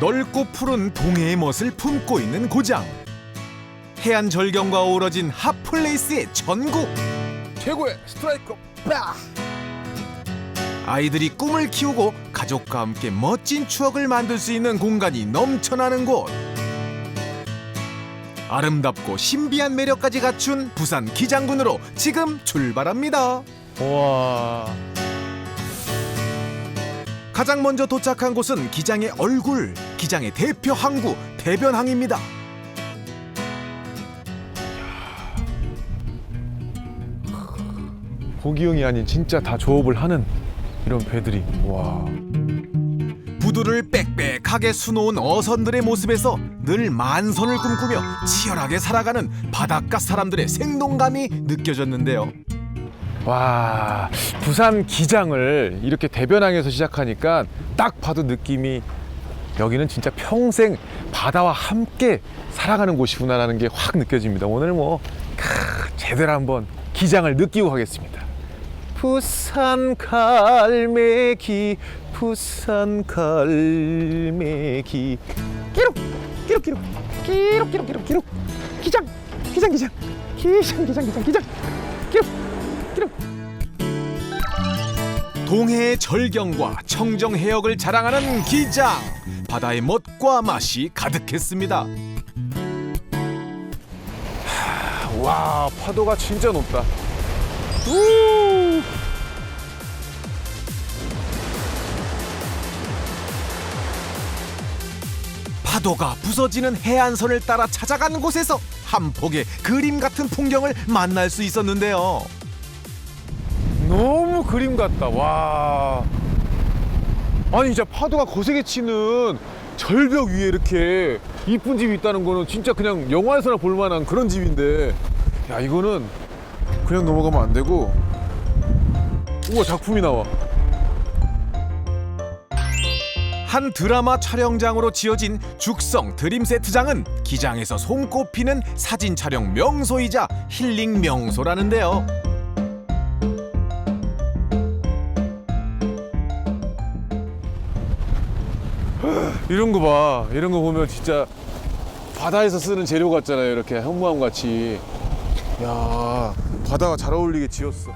넓고 푸른 동해의 멋을 품고 있는 고장. 해안 절경과 어우러진 핫플레이스의 전국. 최고의 스트라이커 빠! 아이들이 꿈을 키우고 가족과 함께 멋진 추억을 만들 수 있는 공간이 넘쳐나는 곳. 아름답고 신비한 매력까지 갖춘 부산 기장군으로 지금 출발합니다. 와 가장 먼저 도착한 곳은 기장의 얼굴, 기장의 대표 항구 대변항입니다. 고기형이 아닌 진짜 다 조업을 하는 이런 배들이 와 부두를 빽빽하게 수놓은 어선들의 모습에서 늘 만선을 꿈꾸며 치열하게 살아가는 바닷가 사람들의 생동감이 느껴졌는데요. 와 부산 기장을 이렇게 대변항에서 시작하니까 딱 봐도 느낌이 여기는 진짜 평생 바다와 함께 살아가는 곳이구나라는 게 확 느껴집니다. 오늘 뭐 캬, 제대로 한번 기장을 느끼고 가겠습니다. 부산 갈매기 부산 갈매기. 기록 기록 기록 기록 기록 기록 기록. 기장 기장 기장. 기장 기장 기장 기장. 기록 동해의 절경과 청정 해역을 자랑하는 기장. 바다의 멋과 맛이 가득했습니다. 와 파도가 진짜 높다. 우! 파도가 부서지는 해안선을 따라 찾아가는 곳에서 한 폭의 그림 같은 풍경을 만날 수 있었는데요. 너무 그림 같다. 와. 아니 진짜 파도가 거세게 치는 절벽 위에 이렇게 이쁜 집이 있다는 거는 진짜 그냥 영화에서나 볼 만한 그런 집인데 야 이거는 그냥 넘어가면 안 되고 우와 작품이 나와. 한 드라마 촬영장으로 지어진 죽성 드림 세트장은 기장에서 손꼽히는 사진 촬영 명소이자 힐링 명소라는데요. 이런 거 봐. 이런 거 보면 진짜 바다에서 쓰는 재료 같잖아요. 이렇게 현무암 같이. 야 바다가 잘 어울리게 지었어.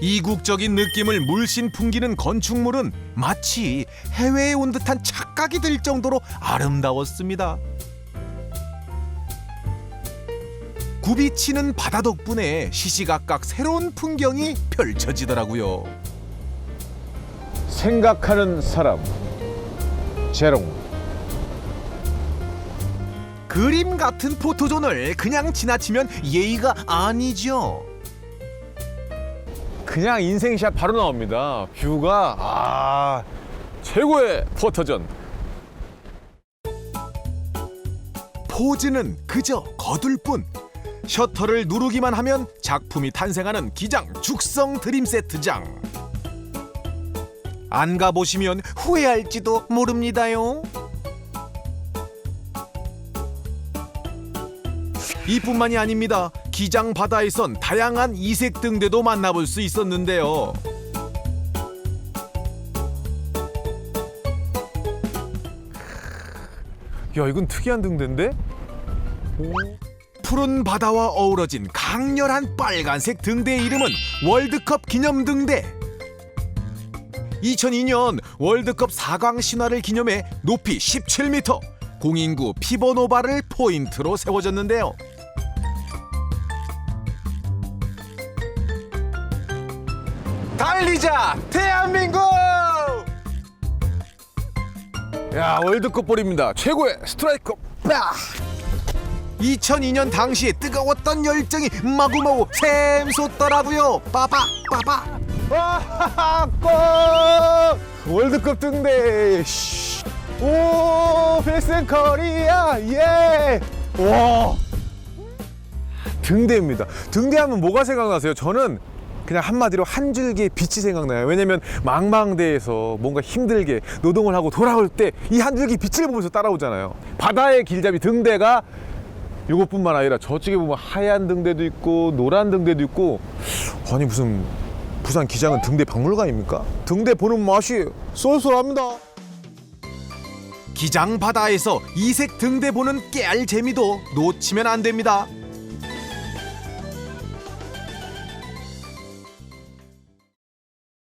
이국적인 느낌을 물씬 풍기는 건축물은 마치 해외에 온 듯한 착각이 들 정도로 아름다웠습니다. 굽이 치는 바다 덕분에 시시각각 새로운 풍경이 펼쳐지더라고요. 생각하는 사람 재롱. 그림 같은 포토존을 그냥 지나치면 예의가 아니죠. 그냥 인생샷 바로 나옵니다. 뷰가 아 최고의 포토전. 포즈는 그저 거둘 뿐. 셔터를 누르기만 하면 작품이 탄생하는 기장 죽성 드림 세트장. 안 가보시면 후회할지도 모릅니다요. 이뿐만이 아닙니다. 기장 바다에선 다양한 이색 등대도 만나볼 수 있었는데요. 야 이건 특이한 등대인데? 푸른 바다와 어우러진 강렬한 빨간색 등대의 이름은 월드컵 기념 등대. 2002년 월드컵 4강 신화를 기념해 높이 17m, 공인구 피보노바를 포인트로 세워졌는데요. 달리자 대한민국! 야 월드컵 볼입니다. 최고의 스트라이커. 빠! 2002년 당시에 뜨거웠던 열정이 마구마구 샘솟더라고요. 빠바 빠바. 와 골! 월드컵 등대. 씨. 오 필승 코리아 예. 와 등대입니다. 등대하면 뭐가 생각나세요? 저는 그냥 한마디로 한 줄기의 빛이 생각나요. 왜냐면 망망대에서 뭔가 힘들게 노동을 하고 돌아올 때 이 한 줄기 빛을 보면서 따라오잖아요. 바다의 길잡이 등대가 이것뿐만 아니라 저쪽에 보면 하얀 등대도 있고 노란 등대도 있고 아니 무슨 부산 기장은 등대 박물관입니까? 등대 보는 맛이 쏠쏠합니다. 기장 바다에서 이색 등대 보는 깨알 재미도 놓치면 안 됩니다.